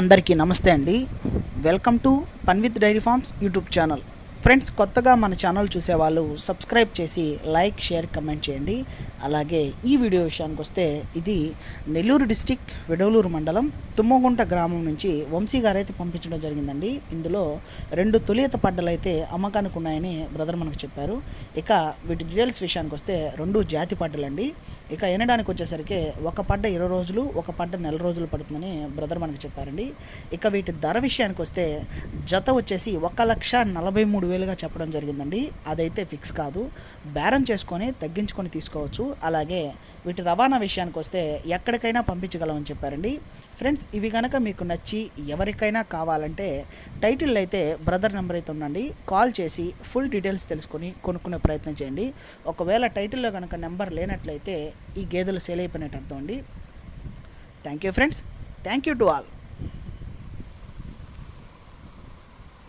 అందరికీ నమస్తే అండి. Welcome to Panvith dairy farms YouTube channel. Friends కొత్తగా మన ఛానల్ చూసేవాళ్ళు సబ్స్క్రైబ్ చేసి లైక్ షేర్ కమెంట్ చేయండి. అలాగే ఈ వీడియో విషయానికి వస్తే ఇది నెల్లూరు డిస్టిక్ విడవలూరు మండలం తుమ్మగుంట గ్రామం నుంచి వంశీ గారైతే పంపించడం జరిగిందండి. ఇందులో రెండు తొలియత పడ్డలు అయితే అమ్మకానికి ఉన్నాయని బ్రదర్ మనకు చెప్పారు. ఇక వీటి డీటెయిల్స్ విషయానికి వస్తే రెండు జాతి పడ్డలండి ఇక ఎనడానికి వచ్చేసరికి ఒక పడ్డ ఇరవై రోజులు ఒక పడ్డ నెల రోజులు పడుతుందని బ్రదర్ మనకు చెప్పారండి. ఇక వీటి ధర విషయానికి వస్తే జత వచ్చేసి ఒక లక్ష నలభై మూడు వేలుగా చెప్పడం జరిగిందండి. అదైతే ఫిక్స్ కాదు. బేరం చేసుకొని తగ్గించుకొని తీసుకోవచ్చు. అలాగే వీటి రవాణా విషయానికి వస్తే ఎక్కడికైనా పంపించగలమని చెప్పారండి. ఫ్రెండ్స్ ఇవి కనుక మీకు నచ్చి ఎవరికైనా కావాలంటే టైటిల్ అయితే బ్రదర్ నెంబర్ అయితే ఉండండి కాల్ చేసి ఫుల్ డీటెయిల్స్ తెలుసుకొని కొనుక్కునే ప్రయత్నం చేయండి. ఒకవేళ టైటిల్లో కనుక నెంబర్ లేనట్లయితే ఈ గేదెలు సేల్ అయిపోయినట్టు అర్థం అండి. Thank you friends. Thank you to all.